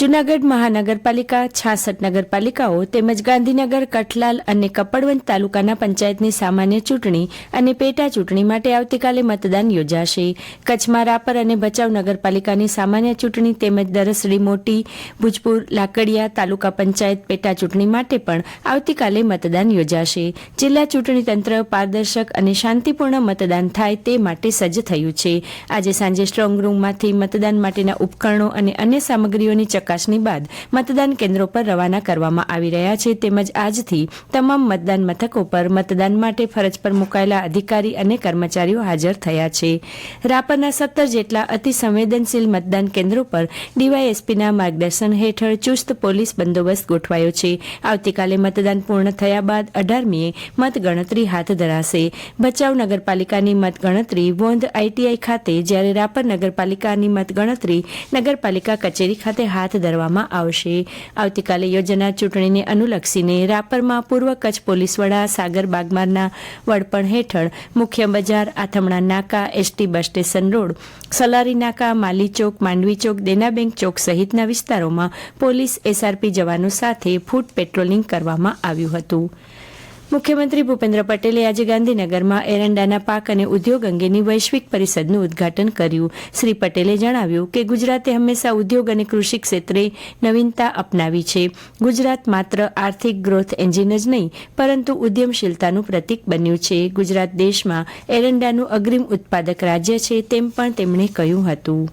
જૂનાગઢ મહાનગરપાલિકા, છાસઠ નગરપાલિકાઓ તેમજ ગાંધીનગર, કઠલાલ અને કપડવંજ તાલુકાના પંચાયતની સામાન્ય ચૂંટણી અને પેટા ચૂંટણી માટે આવતીકાલે મતદાન યોજાશે. કચ્છમાં રાપર અને ભચાઉ નગરપાલિકાની સામાન્ય ચૂંટણી તેમજ દરસડી મોટી, ભુજપુર, લાકડિયા તાલુકા પંચાયત પેટા ચૂંટણી માટે પણ આવતીકાલે મતદાન યોજાશે. જિલ્લા ચૂંટણી તંત્ર પારદર્શક અને શાંતિપૂર્ણ મતદાન થાય તે માટે સજ્જ થયું છે. આજે સાંજે સ્ટ્રોંગ રૂમમાંથી મતદાન માટેના ઉપકરણો અને અન્ય સામગ્રીઓની ચકાસણી બાદ મતદાન કેન્દ્રો પર રવાના કરવામાં આવી રહ્યા છે તેમજ આજથી તમામ મતદાન મથકો પર મતદાન માટે ફરજ પર મુકાયેલા અધિકારી અને કર્મચારીઓ હાજર થયા છે. રાપરના સત્તર જેટલા અતિ સંવેદનશીલ મતદાન કેન્દ્રો પર ડીવાયએસપીના માર્ગદર્શન હેઠળ ચુસ્ત પોલીસ બંદોબસ્ત ગોઠવાયો છે. આવતીકાલે મતદાન પૂર્ણ થયા બાદ અઢારમીએ મતગણતરી હાથ ધરાશે. ભચાઉ નગરપાલિકાની મતગણતરી વોંધ આઈટીઆઈ ખાતે જ્યારે રાપર નગરપાલિકાની મતગણતરી નગરપાલિકા કચેરી ખાતે હાથ ધરવામાં આવશે. આવતીકાલે યોજાનાર ચૂંટણીને અનુલક્ષીને રાપરમાં પૂર્વ કચ્છ પોલીસ વડા સાગર બાગમારના વડપણ હેઠળ મુખ્ય બજાર આથમણા નાકા, ST bus station road, Salari નાકા, માલી ચોક, માંડવી ચોક દેના બેંક ચોક સહિતના વિસ્તારોમાં પોલીસ, એસઆરપી જવાનો સાથે ફૂટ પેટ્રોલિંગ કરવામાં આવ્યું હતું. મુખ્યમંત્રી ભૂપેન્દ્ર પટેલે આજે ગાંધીનગરમાં એરંડાના પાક અને ઉદ્યોગ અંગેની વૈશ્વિક પરિષદનું ઉદ્ઘાટન કર્યું. શ્રી પટેલે જણાવ્યું કે ગુજરાતે હંમેશા ઉદ્યોગ અને કૃષિ ક્ષેત્રે નવીનતા અપનાવી છે. ગુજરાત માત્ર આર્થિક ગ્રોથ એન્જિન જ નહીં, પરંતુ ઉદ્યમશીલતાનું પ્રતીક બન્યું છે. ગુજરાત દેશમાં એરંડાનું અગ્રીમ ઉત્પાદક રાજ્ય છે તેમ પણ તેમણે કહ્યું હતું.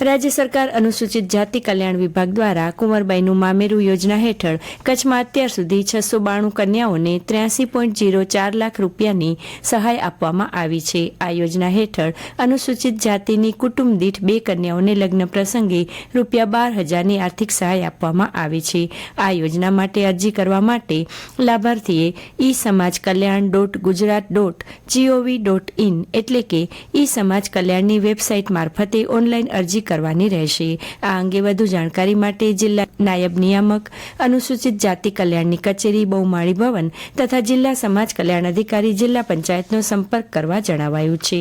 રાજ્ય સરકાર અનુસૂચિત જાતિ કલ્યાણ વિભાગ દ્વારા કુંવરબાઈનું મામેરું યોજના હેઠળ કચ્છમાં અત્યાર સુધી છસો બાણું કન્યાઓને ત્ર્યાસી પોઈન્ટ જીરો ચાર લાખ રૂપિયાની સહાય આપવામાં આવી છે. આ યોજના હેઠળ અનુસૂચિત જાતિની કુટુંબ દીઠ બે કન્યાઓને લગ્ન પ્રસંગે રૂપિયા બાર હજારની આર્થિક સહાય આપવામાં આવી છે. આ યોજના માટે અરજી કરવા માટે લાભાર્થીએ e Samaj Kalyan dot Gujarat dot GOV dot in એટલે કે ઈ સમાજ કલ્યાણની વેબસાઇટ મારફતે ઓનલાઈન અરજી કરવાની રહેશે. આ અંગે વધુ જાણકારી માટે જિલ્લા નાયબ નિયામક, અનુસૂચિત જાતિ કલ્યાણની કચેરી, બહુમાળી ભવન તથા જિલ્લા સમાજ કલ્યાણ અધિકારી જિલ્લા પંચાયતનો સંપર્ક કરવા જણાવાયું છે.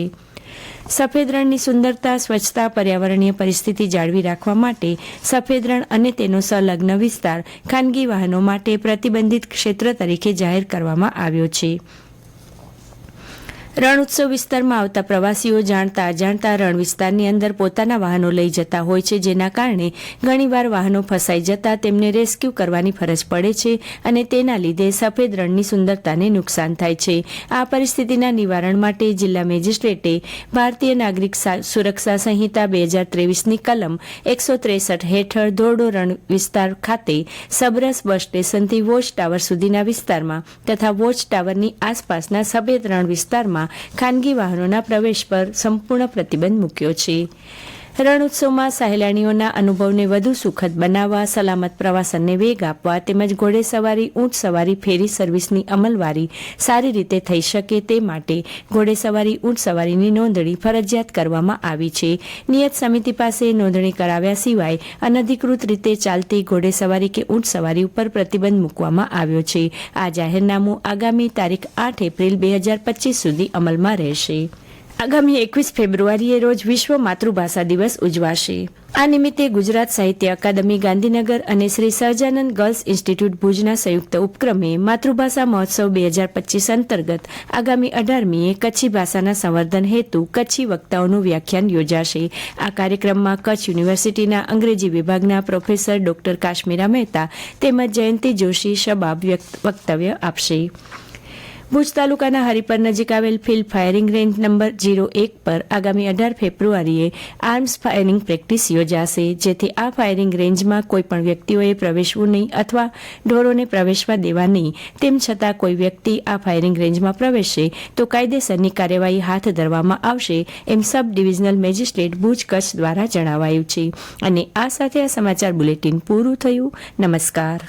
સફેદ રણની સુંદરતા, સ્વચ્છતા, પર્યાવરણીય પરિસ્થિતિ જાળવી રાખવા માટે સફેદ રણ અને તેનો સંલગ્ન વિસ્તાર ખાનગી વાહનો માટે પ્રતિબંધિત ક્ષેત્ર તરીકે જાહેર કરવામાં આવ્યો છે. રણ ઉત્સવ વિસ્તારમાં આવતા પ્રવાસીઓ જાણતા અજાણતા રણ વિસ્તારની અંદર પોતાના વાહનો લઈ જતા હોય છે, જેના કારણે ઘણીવાર વાહનો ફસાઈ જતા તેમને રેસ્ક્યુ કરવાની ફરજ પડે છે અને તેના લીધે સફેદ રણની સુંદરતાને નુકસાન થાય છે. આ પરિસ્થિતિના નિવારણ માટે જિલ્લા મેજિસ્ટ્રેટે ભારતીય નાગરિક સુરક્ષા સંહિતા બે હજાર ત્રેવીસની કલમ એકસો ત્રેસઠ હેઠળ ધોરડો રણ વિસ્તાર ખાતે સબરસ બસ સ્ટેશનથી વોચ ટાવર સુધીના વિસ્તારમાં તથા વોચ ટાવરની આસપાસના સફેદ રણ વિસ્તારમાં ખાનગી વાહનોના પ્રવેશ પર સંપૂર્ણ પ્રતિબંધ મૂક્યો છે. રણ ઉત્સવમાં સહેલાણીઓના અનુભવને વધુ સુખદ બનાવવા, સલામત પ્રવાસનને વેગ આપવા તેમજ ઘોડેસવારી ઊંટ સવારી, ફેરી સર્વિસની અમલવારી સારી રીતે થઈ શકે તે માટે ઘોડેસવારી ઊંટ સવારીની નોંધણી ફરજિયાત કરવામાં આવી છે. નિયત સમિતિ પાસે નોંધણી કરાવ્યા સિવાય અનધિકૃત રીતે ચાલતી ઘોડેસવારી કે ઊંટ સવારી ઉપર પ્રતિબંધ મૂકવામાં આવ્યો છે. આ જાહેરનામું આગામી તારીખ આઠ એપ્રિલ બે હજાર પચીસ સુધી અમલમાં રહેશે. આગામી એકવીસ ફેબ્રુઆરીએ રોજ વિશ્વ માતૃભાષા દિવસ ઉજવાશે. આ નિમિત્તે ગુજરાત સાહિત્ય અકાદમી, ગાંધીનગર અને શ્રી સહજાનંદ ગર્લ્સ ઇન્સ્ટિટ્યૂટ ભુજના સંયુક્ત ઉપક્રમે માતૃભાષા મહોત્સવ બે હજાર પચીસ અંતર્ગત આગામી અઢારમીએ કચ્છી ભાષાના સંવર્ધન હેતુ, કચ્છી વક્તાઓનું વ્યાખ્યાન યોજાશે. આ કાર્યક્રમમાં કચ્છ યુનિવર્સિટીના અંગ્રેજી વિભાગના પ્રોફેસર ડોક્ટર કાશ્મીરા મહેતા તેમજ જયંતિ જોશી શબાબ વક્તવ્ય આપશે. ભુજ તાલુકાના હરિપર નજીક આવેલ field firing range number zero એક પર આગામી અઢાર ફેબ્રુઆરીએ આર્મ્સ ફાયરિંગ પ્રેક્ટિસ યોજાશે. જેથી આ ફાયરિંગ રેન્જમાં કોઈપણ વ્યક્તિઓએ પ્રવેશવું નહીં અથવા ઢોરોને પ્રવેશવા દેવા નહીં. તેમ છતાં કોઈ વ્યક્તિ આ ફાયરિંગ રેન્જમાં પ્રવેશશે તો કાયદેસરની કાર્યવાહી હાથ ધરવામાં આવશે એમ sub divisional magistrate Bhuj Kutch દ્વારા જણાવાયું છે. અને આ સાથે આ સમાચાર બુલેટિન પૂરું થયું. નમસ્કાર.